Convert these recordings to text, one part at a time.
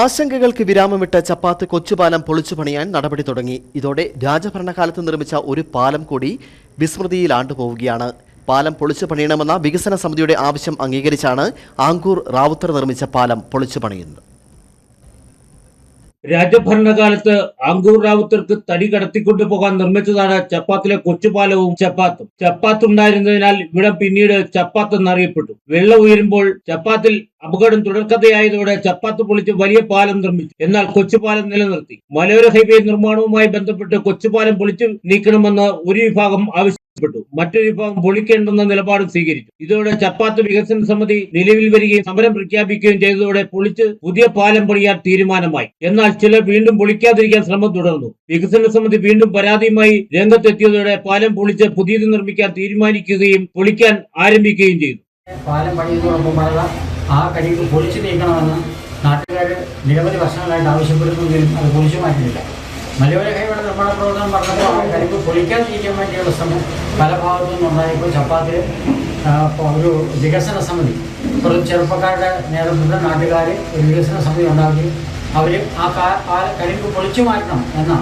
ആശങ്കകൾക്ക് വിരാമമിട്ട് ചപ്പാത്ത് കൊച്ചുപാലം പൊളിച്ചു പണിയാൻ നടപടി തുടങ്ങി. ഇതോടെ രാജഭരണകാലത്ത് നിർമ്മിച്ച ഒരു പാലം കൂടി വിസ്മൃതിയിൽ ആണ്ടുപോവുകയാണ്. പാലം പൊളിച്ചു പണിയണമെന്ന വികസന സമിതിയുടെ ആവശ്യം അംഗീകരിച്ചാണ് ആങ്കൂർ റാവുത്തർ നിർമ്മിച്ച പാലം പൊളിച്ചു പണിയുന്നത്. രാജഭരണകാലത്ത് ആങ്കൂർ റാവുത്തർക്ക് തടി കടത്തിക്കൊണ്ടു പോകാൻ നിർമ്മിച്ചതാണ് ചപ്പാത്തിലെ കൊച്ചുപാലവും ചപ്പാത്തും. ചപ്പാത്ത് ഉണ്ടായിരുന്നതിനാൽ ഇവിടം പിന്നീട് ചപ്പാത്ത് എന്നറിയപ്പെട്ടു വെള്ളം ഉയരുമ്പോൾ ചപ്പാത്തിൽ അപകടം തുടർക്കഥയായതോടെ ചപ്പാത്ത് പൊളിച്ച് വലിയ പാലം നിർമ്മിച്ചു. എന്നാൽ കൊച്ചുപാലം നിലനിർത്തി. മലയോര ഹൈവേ നിർമ്മാണവുമായി ബന്ധപ്പെട്ട് കൊച്ചുപാലം പൊളിച്ചു നീക്കണമെന്ന് ഒരു വിഭാഗം ആവശ്യപ്പെട്ടു മറ്റൊരു വിഭാഗം പൊളിക്കേണ്ടെന്ന നിലപാട് സ്വീകരിച്ചു. ഇതോടെ ചപ്പാത്ത് വികസന സമിതി നിലവിൽ വരികയും സമരം പ്രഖ്യാപിക്കുകയും ചെയ്തതോടെ പൊളിച്ച് പുതിയ പാലം പണിയാൻ തീരുമാനമായി. എന്നാൽ ചിലർ വീണ്ടും പൊളിക്കാതിരിക്കാൻ ശ്രമം തുടർന്നു. വികസന സമിതി വീണ്ടും പരാതിയുമായി രംഗത്തെത്തിയതോടെ പാലം പൊളിച്ച് പുതിയത് നിർമ്മിക്കാൻ തീരുമാനിക്കുകയും പൊളിക്കാൻ ആരംഭിക്കുകയും ചെയ്തു. പാലം പണിയുന്നതോടൊപ്പമുള്ള ആ കഴിവ് പൊളിച്ചു നീക്കണമെന്ന് നാട്ടുകാർ നിരവധി വർഷങ്ങളായിട്ട് ആവശ്യപ്പെടുന്നെങ്കിലും അത് പൊളിച്ചു മാറ്റുന്നില്ല. മലയോര ഹൈവേയുടെ നിർമ്മാണ പ്രവർത്തനം പറഞ്ഞപ്പോൾ ആ കഴിവ് പൊളിക്കാതിരിക്കാൻ വേണ്ടിയുള്ള ശ്രമം പല ഭാഗത്തു നിന്നുണ്ടായപ്പോൾ ഇപ്പോൾ ഒരു വികസന സമിതി കുറച്ച് ചെറുപ്പക്കാരുടെ നേതൃത്വത്തിൽ നാട്ടുകാർ ഒരു വികസന സമിതി ഉണ്ടാക്കി. അവർ ആ ആ കഴിവ് പൊളിച്ചു മാറ്റണം എന്ന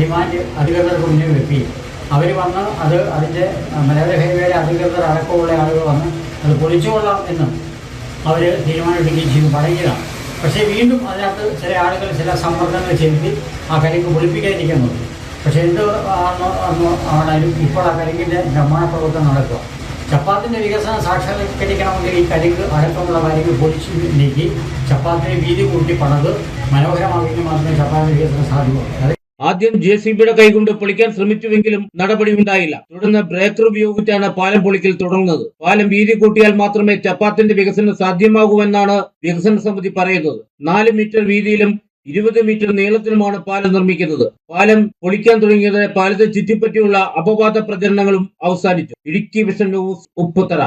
ഡിമാൻഡ് അധികൃതർക്ക് മുന്നിൽ വെക്കുകയും അവർ വന്ന് അത് അതിന്റെ മലയോര ഹൈവേയിലെ അധികൃതർ അടക്കമുള്ള ആളുകൾ വന്ന് അത് പൊളിച്ചുകൊള്ളാം എന്നും അവർ തീരുമാനമെടുക്കുകയും ചെയ്തു. പറയുകയാണ്. പക്ഷേ വീണ്ടും അതിനകത്ത് ചില ആളുകൾ ചില സമ്മർദ്ദങ്ങൾ ചെലുത്തി ആ കരിക്ക് പൊളിപ്പിക്കാതിരിക്കാൻ നോക്കി. പക്ഷേ എന്ത് ആണെങ്കിലും ആണോ ഇപ്പോൾ ആ കരിക്കിന്റെ നിർമ്മാണ പ്രവർത്തനം നടക്കുക. ചപ്പാത്തിന്റെ വികസനം സാക്ഷാത്കരിക്കണമെങ്കിൽ ഈ കരിക്ക് അടക്കമുള്ള കാര്യങ്ങൾ പൊളിച്ചു നീക്കി ചപ്പാത്തിന്റെ വീതി കൂട്ടി പണത് മനോഹരമാക്കി മാത്രമേ ചപ്പാത്തിന്റെ വികസനം സാധ്യമാകൂ. അത്? ആദ്യം ജെ സി ബിയുടെ കൈകൊണ്ട് പൊളിക്കാൻ ശ്രമിച്ചുവെങ്കിലും നടപടി ഉണ്ടായില്ല തുടർന്ന് ബ്രേക്കർ ഉപയോഗിച്ചാണ് പാലം പൊളിക്കൽ തുടങ്ങുന്നത് പാലം വീതി കൂട്ടിയാൽ മാത്രമേ ചപ്പാത്തിന്റെ വികസനം സാധ്യമാകൂവെന്നാണ് വികസന സമിതി പറയുന്നത്. നാല് മീറ്റർ വീതിയിലും ഇരുപത് മീറ്റർ നീളത്തിലുമാണ് പാലം നിർമ്മിക്കുന്നത്. പാലം പൊളിക്കാൻ തുടങ്ങിയത് പാലത്തെ ചുറ്റിപ്പറ്റിയുള്ള അപവാദ പ്രചരണങ്ങളും അവസാനിച്ചു. Idukki vision news Upputhara.